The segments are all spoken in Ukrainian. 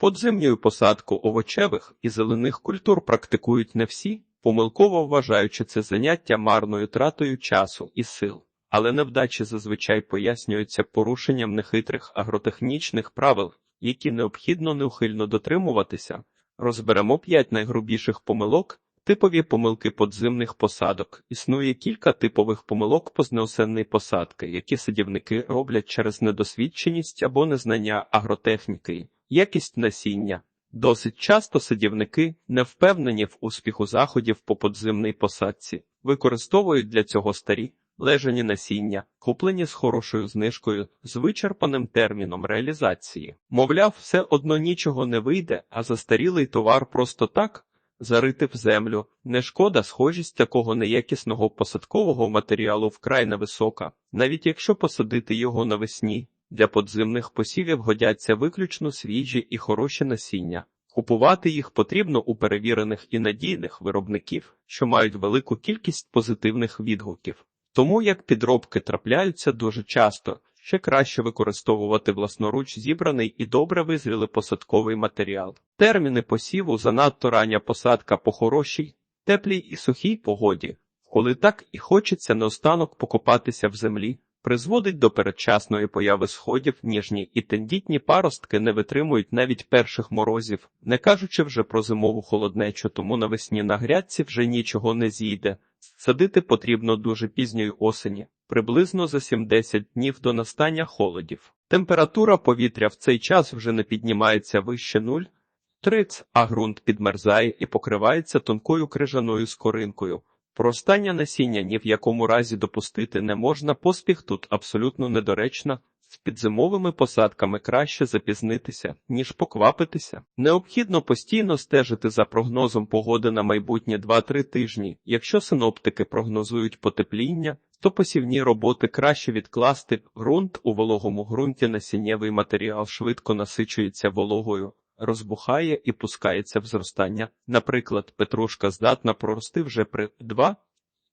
Подземню посадку овочевих і зелених культур практикують не всі, помилково вважаючи це заняття марною тратою часу і сил. Але невдачі зазвичай пояснюються порушенням нехитрих агротехнічних правил, які необхідно неухильно дотримуватися. Розберемо п'ять найгрубіших помилок. Типові помилки подземних посадок. Існує кілька типових помилок познеосенної посадки, які садівники роблять через недосвідченість або незнання агротехніки, якість насіння. Досить часто садівники, не впевнені в успіху заходів по подземній посадці, використовують для цього старі лежані насіння, куплені з хорошою знижкою, з вичерпаним терміном реалізації. Мовляв, все одно нічого не вийде, а застарілий товар просто так зарити в землю. Не шкода, схожість такого неякісного посадкового матеріалу вкрай невисока, навіть якщо посадити його навесні. Для подземних посівів годяться виключно свіжі і хороші насіння. Купувати їх потрібно у перевірених і надійних виробників, що мають велику кількість позитивних відгуків. Тому як підробки трапляються дуже часто, ще краще використовувати власноруч зібраний і добре визрілий посадковий матеріал. Терміни посіву занадто рання посадка по хорошій, теплій і сухій погоді, коли так і хочеться наостанок покопатися в землі, призводить до передчасної появи сходів, ніжні і тендітні паростки не витримують навіть перших морозів, не кажучи вже про зимову холоднечу, тому навесні на грядці вже нічого не зійде. Садити потрібно дуже пізньої осені, приблизно за 70 днів до настання холодів. Температура повітря в цей час вже не піднімається вище нуль, триц, а ґрунт підмерзає і покривається тонкою крижаною скоринкою. Проростання насіння ні в якому разі допустити не можна, поспіх тут абсолютно недоречно. З підзимовими посадками краще запізнитися, ніж поквапитися. Необхідно постійно стежити за прогнозом погоди на майбутнє 2-3 тижні. Якщо синоптики прогнозують потепління, то посівні роботи краще відкласти. Ґрунт у вологому ґрунті насіннєвий матеріал швидко насичується вологою, розбухає і пускається в зростання. Наприклад, петрушка здатна прорости вже при 2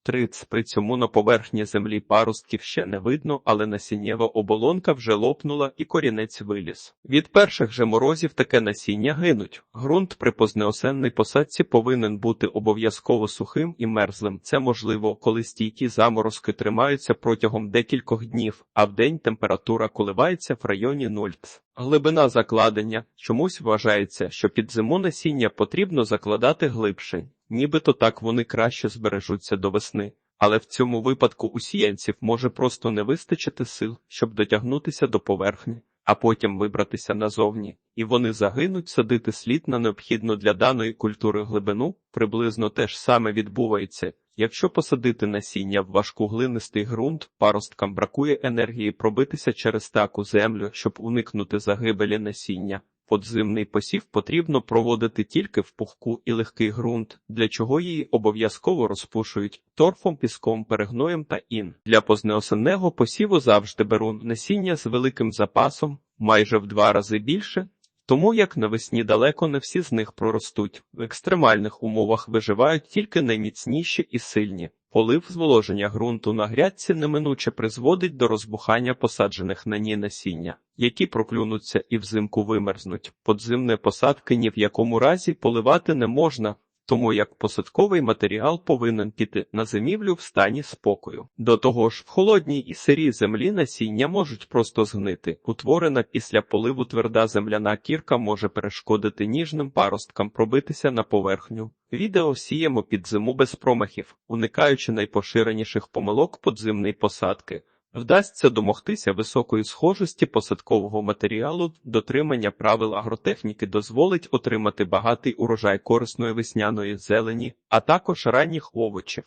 Триц при цьому на поверхні землі паростків ще не видно, але насіннєва оболонка вже лопнула і корінець виліз. Від перших же морозів таке насіння гинуть. Грунт при познеосенній посадці повинен бути обов'язково сухим і мерзлим. Це можливо, коли стійкі заморозки тримаються протягом декількох днів, а вдень температура коливається в районі 0. Глибина закладення чомусь вважається, що під зиму насіння потрібно закладати глибше, нібито так вони краще збережуться до весни. Але в цьому випадку у сіянців може просто не вистачити сил, щоб дотягнутися до поверхні, а потім вибратися назовні, і вони загинуть садити слід на необхідну для даної культури глибину. Приблизно те ж саме відбувається. Якщо посадити насіння в важкоглинистий ґрунт, паросткам бракує енергії пробитися через таку землю, щоб уникнути загибелі насіння. Подзимний посів потрібно проводити тільки в пухку і легкий ґрунт, для чого її обов'язково розпушують торфом, піском, перегноєм та ін. Для познеосенного посіву завжди беру насіння з великим запасом, майже в два рази більше. Тому як навесні далеко не всі з них проростуть. В екстремальних умовах виживають тільки найміцніші і сильні. Полив зволоження ґрунту на грядці неминуче призводить до розбухання посаджених на ній насіння, які проклюнуться і взимку вимерзнуть. Подзимне посадки ні в якому разі поливати не можна, тому як посадковий матеріал повинен піти на зимівлю в стані спокою. До того ж, в холодній і сирій землі насіння можуть просто згнити. Утворена після поливу тверда земляна кірка може перешкодити ніжним паросткам пробитися на поверхню. Відео сіємо під зиму без промахів, уникаючи найпоширеніших помилок подзимної посадки. Вдасться домогтися високої схожості посадкового матеріалу, дотримання правил агротехніки дозволить отримати багатий урожай корисної весняної зелені, а також ранніх овочів.